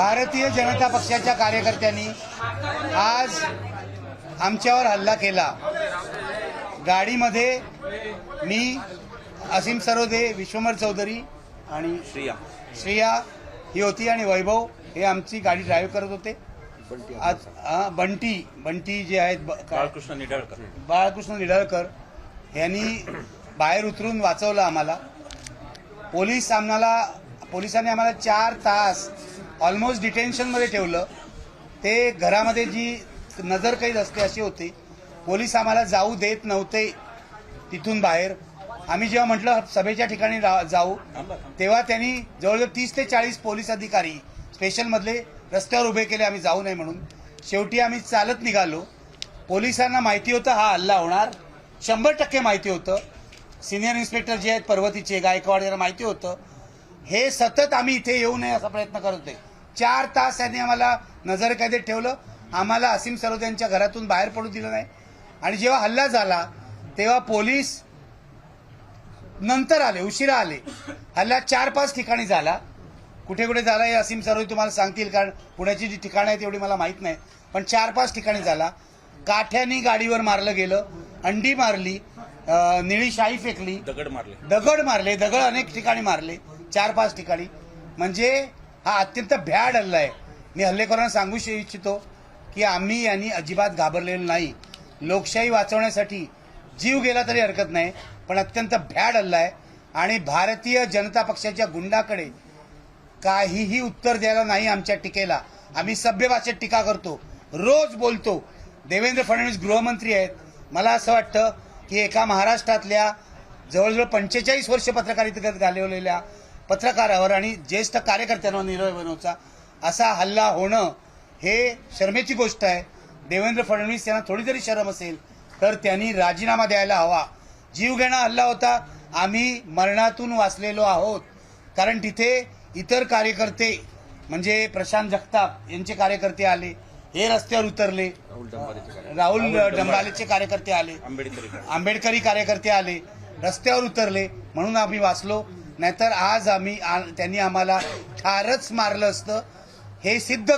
भारतीय जनता पक्षाच्या कार्यकर्त्यांनी आज आमच्यावर हल्ला केला. गाडीमध्ये मी असीम सरोदे विश्वमर चौधरी आणि श्रिया. श्रेया ही होती आणि वैभव हे आमची गाडी ड्राईव्ह करत होते. आज बंटी बंटी जे आहेत बाळकृष्ण निडाळकर. बाळकृष्ण निडळकर यांनी बाहेर उतरून वाचवलं आम्हाला. पोलीस आम्हाला पोलिसांनी आम्हाला चार तास ऑलमोस्ट डिटेन्शनमध्ये ठेवलं. ते घरामध्ये जी नजर कैद असते अशी होती पोलीस आम्हाला जाऊ देत नव्हते तिथून बाहेर. आम्ही जेव्हा म्हटलं सभेच्या ठिकाणी जाऊ. तेव्हा त्यांनी जवळजवळ तीस ते चाळीस पोलीस अधिकारी स्पेशलमधले रस्त्यावर उभे केले आम्ही जाऊ नये म्हणून. शेवटी आम्ही चालत निघालो. पोलिसांना माहिती होतं हा हल्ला होणार. शंभर टक्के माहिती होतं. सिनियर इन्स्पेक्टर जे आहेत पर्वतीचे गायकवाड यांना माहिती होतं. हे सतत आम्ही इथे येऊ नये असा प्रयत्न करत होते. चार तास त्यांनी आम्हाला नजर कैदेत ठेवलं. आम्हाला असीम सरोद यांच्या घरातून बाहेर पडू दिलं नाही. आणि जेव्हा हल्ला झाला तेव्हा पोलीस नंतर आले उशिरा आले. हल्ला चार पाच ठिकाणी झाला. कुठे कुठे झाला हे असीम सरोदे तुम्हाला सांगतील कारण पुण्याची जी ठिकाणं आहेत तेवढी मला माहीत नाही. पण चार पाच ठिकाणी झाला. काठ्यानी गाडीवर मारलं गेलं अंडी मारली निळी शाई फेकली दगड मारले. दगड मारले दगड अनेक ठिकाणी मारले चार पाच ठिकाणी. म्हणजे हा अत्यंत भ्याड हल्ला आहे. मी हल्लेखोरांना सांगू इच्छितो की आम्ही यांनी अजिबात घाबरलेलो नाही. लोकशाही वाचवण्यासाठी जीव गेला तरी हरकत नाही पण अत्यंत भ्याड हल्ला आहे. आणि भारतीय जनता पक्षाच्या गुंडाकडे काहीही उत्तर द्यायला नाही आमच्या टीकेला. आम्ही सभ्य भाषेत टीका करतो रोज बोलतो. देवेंद्र फडणवीस गृहमंत्री आहेत. मला असं वाटतं की एका महाराष्ट्रातल्या जवळजवळ पंचेचाळीस वर्ष पत्रकारितेत घालवलेल्या पत्रकारावर आणि ज्येष्ठ कार्यकर्त्यांवर निर्भय बनवचा असा हल्ला होणं हे शर्मेची गोष्ट आहे. देवेंद्र फडणवीस यांना थोडी जरी शरम असेल तर त्यांनी राजीनामा द्यायला हवा. जीवघेणा हल्ला होता. आम्ही मरणातून वाचलेलो आहोत. कारण तिथे इतर कार्यकर्ते म्हणजे प्रशांत जगताप यांचे कार्यकर्ते आले हे रस्त्यावर उतरले. राहुल डंबालेचे कार्यकर्ते. आले. आंबेडकरी आंबेडकरी कार्यकर्ते आले. रस्त्यावर उतरले. म्हणून आम्ही वाचलो. नाहीतर आज आम्ही त्यांनी आम्हाला ठारच मारलं असतं. हे सिद्ध